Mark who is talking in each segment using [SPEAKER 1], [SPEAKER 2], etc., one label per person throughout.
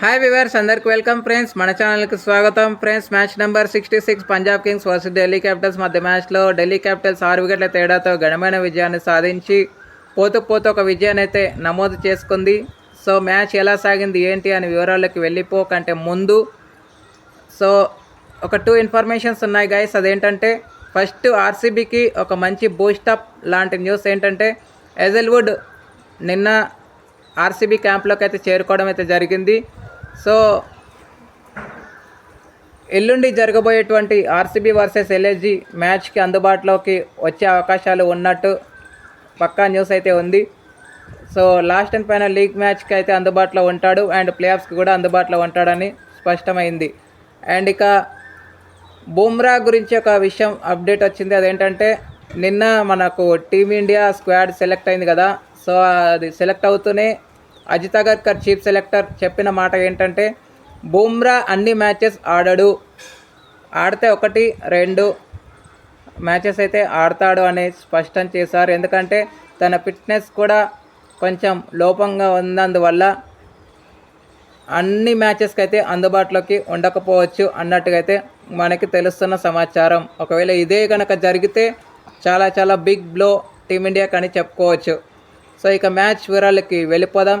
[SPEAKER 1] Hi viewers అందరికి welcome friends మన ఛానల్కి స్వాగతం. Friends match number sixty six Punjab kings versus Delhi capitals మధ్య మ్యాచ్లో ఢిల్లీ క్యాపిటల్స్ ఆరు వికెట్ల తేడాతో ఘనమైన విజయాన్ని సాధించి పోతూ పోతూ ఒక విజయాన్ని అయితే నమోదు చేసుకుంది. సో మ్యాచ్ ఎలా సాగింది ఏంటి అని వివరాల్లోకి వెళ్ళిపోకంటే ముందు. సో ఒక టూ ఇన్ఫర్మేషన్స్ ఉన్నాయి గైస్ అదేంటంటే ఫస్ట్ ఆర్సీబీకి ఒక మంచి బూస్టప్ లాంటి న్యూస్ ఏంటంటే ఎజల్వుడ్ నిన్న ఆర్సీబీ క్యాంప్లోకి అయితే చేరుకోవడం అయితే జరిగింది. సో ఎల్లుండి జరగబోయేటువంటి ఆర్సీబీ వర్సెస్ ఎల్ఎస్జి మ్యాచ్కి అందుబాటులోకి వచ్చే అవకాశాలు ఉన్నట్టు పక్కా న్యూస్ అయితే ఉంది. So last and final league మ్యాచ్కి అయితే అందుబాటులో ఉంటాడు అండ్ ప్లేఆఫ్స్కి కూడా అందుబాటులో ఉంటాడని స్పష్టమైంది. అండ్ ఇక బుమ్రా గురించి ఒక విషయం అప్డేట్ వచ్చింది. అదేంటంటే నిన్న మనకు టీమిండియా స్క్వాడ్ సెలెక్ట్ అయింది కదా. సో అది సెలెక్ట్ అవుతూనే అజిత్ అగర్కర్ చీఫ్ సెలెక్టర్ చెప్పిన మాట ఏంటంటే బుమ్రా అన్ని మ్యాచెస్ ఆడడు. ఆడితే ఒకటి రెండు మ్యాచెస్ అయితే ఆడతాడు అని స్పష్టం చేశారు. ఎందుకంటే తన ఫిట్నెస్ కూడా కొంచెం లోపంగా ఉన్నందువల్ల అన్ని మ్యాచెస్కి అయితే అందుబాటులోకి ఉండకపోవచ్చు అన్నట్టుగా అయితే మనకి తెలుస్తున్న సమాచారం. ఒకవేళ ఇదే కనుక జరిగితే చాలా చాలా బిగ్ బ్లో టీమిండియాకి అని చెప్పుకోవచ్చు. సో ఇక మ్యాచ్ వివరాలకి వెళ్ళిపోదాం.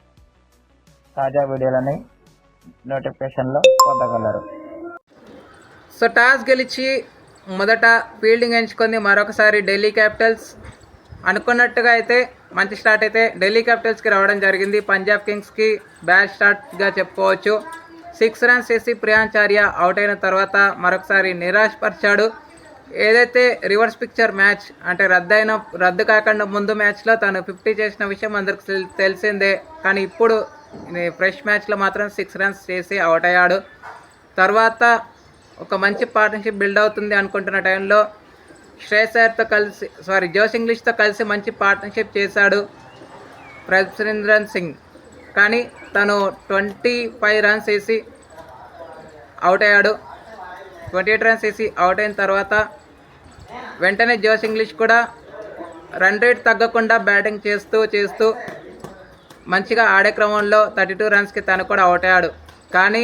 [SPEAKER 2] తాజా వీడియోలని నోటిఫికేషన్లో పొందగలరు.
[SPEAKER 1] సో టాస్ గెలిచి మొదట ఫీల్డింగ్ ఎంచుకుంది మరొకసారి ఢిల్లీ క్యాపిటల్స్ అనుకున్నట్టుగా అయితే మంచి స్టార్ట్ అయితే ఢిల్లీ క్యాపిటల్స్కి రావడం జరిగింది. పంజాబ్ కింగ్స్కి బ్యాడ్ స్టార్ట్గా చెప్పుకోవచ్చు. సిక్స్ రన్స్ చేసి ప్రియాంచార్య అవుట్ అయిన తర్వాత మరొకసారి నిరాశపరిచాడు. ఏదైతే రివర్స్ పిక్చర్ మ్యాచ్ అంటే రద్దయిన రద్దు కాకుండా ముందు మ్యాచ్లో తను ఫిఫ్టీ చేసిన విషయం అందరికి తెలిసిందే. కానీ ఇప్పుడు ఫ్రెష్ మ్యాచ్లో మాత్రం సిక్స్ రన్స్ చేసి అవుట్ అయ్యాడు. తర్వాత ఒక మంచి పార్ట్నర్షిప్ బిల్డ్ అవుతుంది అనుకుంటున్న టైంలో శ్రేయసర్తో కలిసి సారీ జోస్ ఇంగ్లీష్తో కలిసి మంచి పార్ట్నర్షిప్ చేశాడు ప్రసరేంద్రన్ సింగ్. కానీ తను ట్వంటీ ఫైవ్ రన్స్ వేసి అవుట్ అయ్యాడు. ట్వంటీ ఎయిట్ రన్స్ వేసి అవుట్ అయిన తర్వాత వెంటనే జోస్ ఇంగ్లీష్ కూడా రన్ రేట్ తగ్గకుండా బ్యాటింగ్ చేస్తూ చేస్తూ మంచిగా ఆడే క్రమంలో థర్టీ టూ రన్స్కి తను కూడా అవుట్ అయ్యాడు. కానీ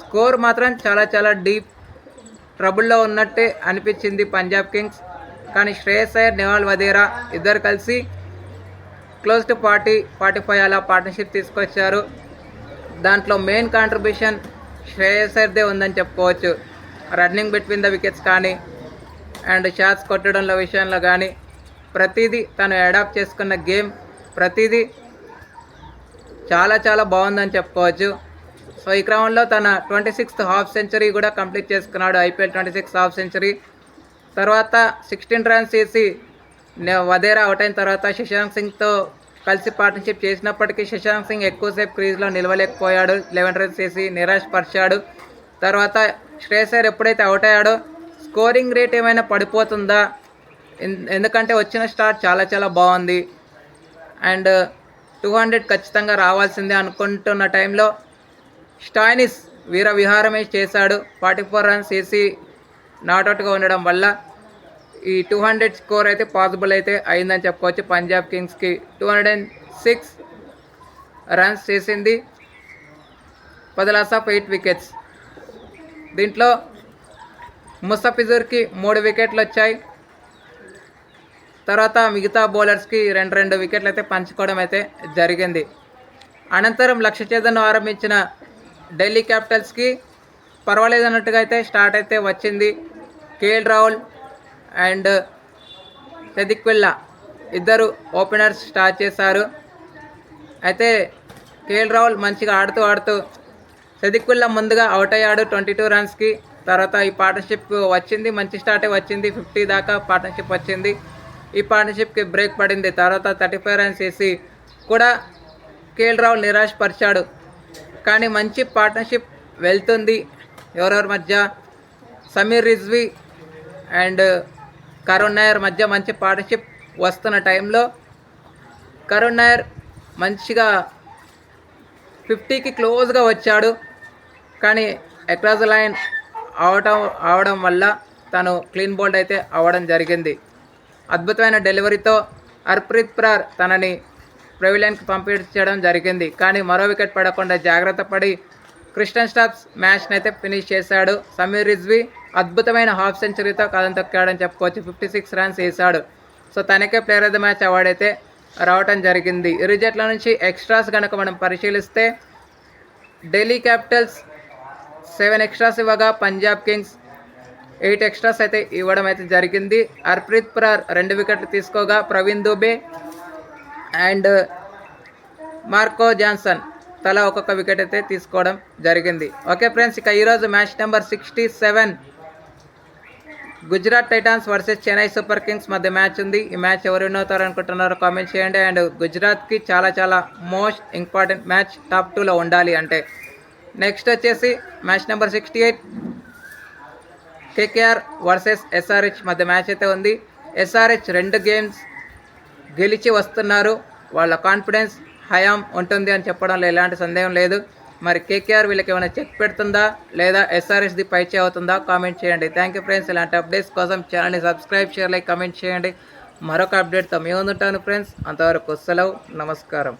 [SPEAKER 1] స్కోర్ మాత్రం చాలా చాలా డీప్ ట్రబుల్లో ఉన్నట్టే అనిపించింది పంజాబ్ కింగ్స్. కానీ శ్రేయస్ అయ్యర్ నివాల్ వదేరా ఇద్దరు కలిసి close to party forty five అలా పార్ట్నర్షిప్ తీసుకొచ్చారు. దాంట్లో మెయిన్ కాంట్రిబ్యూషన్ శ్రేయస్ అయ్యర్దే ఉందని చెప్పుకోవచ్చు. రన్నింగ్ బిట్వీన్ ద వికెట్స్ కానీ అండ్ షాట్స్ కొట్టడంలో విషయంలో కానీ ప్రతిదీ తను అడాప్ట్ చేసుకున్న గేమ్ ప్రతిదీ చాలా చాలా బాగుందని చెప్పుకోవచ్చు. సో ఈ క్రమంలో తన ట్వంటీ సిక్స్త్ హాఫ్ సెంచరీ కూడా కంప్లీట్ చేసుకున్నాడు. IPL twenty six half century. తర్వాత సిక్స్టీన్ రన్స్ చేసి వదేరా అవుట్ అయిన తర్వాత శశాంక్ సింగ్తో కలిసి పార్ట్నర్షిప్ చేసినప్పటికీ శశాంక్ సింగ్ ఎక్కువసేపు క్రీజ్లో నిలవలేకపోయాడు. లెవెన్ రన్స్ చేసి నిరాశపరిచాడు. తర్వాత శ్రేయసర్ ఎప్పుడైతే అవుట్ అయ్యాడో స్కోరింగ్ రేట్ ఏమైనా పడిపోతుందా? ఎన్- ఎందుకంటే వచ్చిన స్టార్ట్ చాలా చాలా బాగుంది. అండ్ టూ హండ్రెడ్ ఖచ్చితంగా రావాల్సిందే అనుకుంటున్న టైంలో స్టాయినిస్ వీర విహారమే చేశాడు. ఫార్టీ ఫోర్ రన్స్ వేసి నాట్అవుట్గా ఉండడం వల్ల ఈ టూ హండ్రెడ్ స్కోర్ అయితే పాసిబుల్ అయితే అయిందని చెప్పుకోవచ్చు. Punjab కింగ్స్కి two hundred and six runs చేసింది పది లాస్ ఆఫ్ ఎయిట్ వికెట్స్. దీంట్లో ముస్తఫిజుర్కి మూడు వికెట్లు వచ్చాయి. తర్వాత మిగతా బౌలర్స్కి రెండు రెండు వికెట్లు అయితే పంచుకోవడం అయితే జరిగింది. అనంతరం లక్ష్య ఛేదను ఆరంభించిన ఢిల్లీ క్యాపిటల్స్కి పర్వాలేదు అన్నట్టుగా అయితే స్టార్ట్ అయితే వచ్చింది. కేఎల్ రాహుల్ అండ్ సెదిక్విల్లా ఇద్దరు ఓపెనర్స్ స్టార్ట్ చేశారు. అయితే కేఎల్ రాహుల్ మంచిగా ఆడుతూ ఆడుతూ సెదిక్విల్లా ముందుగా అవుట్ అయ్యాడు ట్వంటీ టూ రన్స్కి. తర్వాత ఈ పార్ట్నర్షిప్ వచ్చింది మంచి స్టార్టే వచ్చింది. ఫిఫ్టీ దాకా పార్ట్నర్షిప్ వచ్చింది. ఈ పార్ట్నర్షిప్కి బ్రేక్ పడింది. తర్వాత థర్టీ ఫైవ్ రన్స్ వేసి కూడా కేఎల్ రావు నిరాశపరిచాడు. కానీ మంచి పార్ట్నర్షిప్ వెళ్తుంది. ఎవరెవరి మధ్య? సమీర్ రిజ్వి అండ్ కరుణ్ నాయర్ మధ్య మంచి పార్ట్నర్షిప్ వస్తున్న టైంలో కరుణ్ నాయర్ మంచిగా ఫిఫ్టీకి క్లోజ్గా వచ్చాడు. కానీ అక్రాస్ లైన్ అవటం అవడం వల్ల తను క్లీన్ బోల్డ్ అయితే అవ్వడం జరిగింది. అద్భుతమైన డెలివరీతో హర్ప్రీత్ ప్రార్ తనని ప్రెవిలియన్కి పంపించడం జరిగింది. కానీ మరో వికెట్ పడకుండా జాగ్రత్త పడి క్రిస్టన్ స్టాప్స్ మ్యాచ్ని అయితే ఫినిష్ చేశాడు. సమీర్ రిజ్వి అద్భుతమైన హాఫ్ సెంచరీతో కథం తొక్కాడని చెప్పుకోవచ్చు. ఫిఫ్టీ సిక్స్ రన్స్ వేశాడు. సో తనకే player of the match award అయితే రావటం జరిగింది. ఇరు జట్ల నుంచి ఎక్స్ట్రాస్ కనుక మనం పరిశీలిస్తే ఢిల్లీ క్యాపిటల్స్ సెవెన్ ఎక్స్ట్రాస్ ఇవ్వగా పంజాబ్ కింగ్స్ ఎయిట్ ఎక్స్ట్రాస్ అయితే ఇవ్వడం అయితే జరిగింది. హర్ప్రీత్ ప్రార్ రెండు వికెట్లు తీసుకోగా Praveen Dubey and Marco Jansen తలా ఒక్కొక్క వికెట్ అయితే తీసుకోవడం జరిగింది. ఓకే ఫ్రెండ్స్ ఇక ఈరోజు match number sixty seven Gujarat titans versus Chennai super kings మధ్య మ్యాచ్ ఉంది. ఈ మ్యాచ్ ఎవరు విన్ అవుతారు అనుకుంటున్నారో కామెంట్ చేయండి. అండ్ గుజరాత్కి చాలా చాలా మోస్ట్ ఇంపార్టెంట్ మ్యాచ్ టాప్ టూలో ఉండాలి అంటే. నెక్స్ట్ వచ్చేసి match number sixty eight KKR versus SRH మధ్య మ్యాచ్ అయితే ఉంది. ఎస్ఆర్హెచ్ రెండు గేమ్స్ గెలిచి వస్తున్నారు. వాళ్ళ కాన్ఫిడెన్స్ హయాం ఉంటుంది అని చెప్పడంలో ఎలాంటి సందేహం లేదు. మరి కేకేఆర్ వీళ్ళకి ఏమైనా చెక్ పెడుతుందా? లేదా ఎస్ఆర్ఎస్ది పైచే అవుతుందా? కామెంట్ చేయండి. Thank you friends. ఇలాంటి అప్డేట్స్ కోసం ఛానల్ని సబ్స్క్రైబ్ షేర్ లైక్ కామెంట్ చేయండి. మరొక అప్డేట్తో మేము ఉంటాను ఫ్రెండ్స్. అంతవరకు సెలవు. నమస్కారం.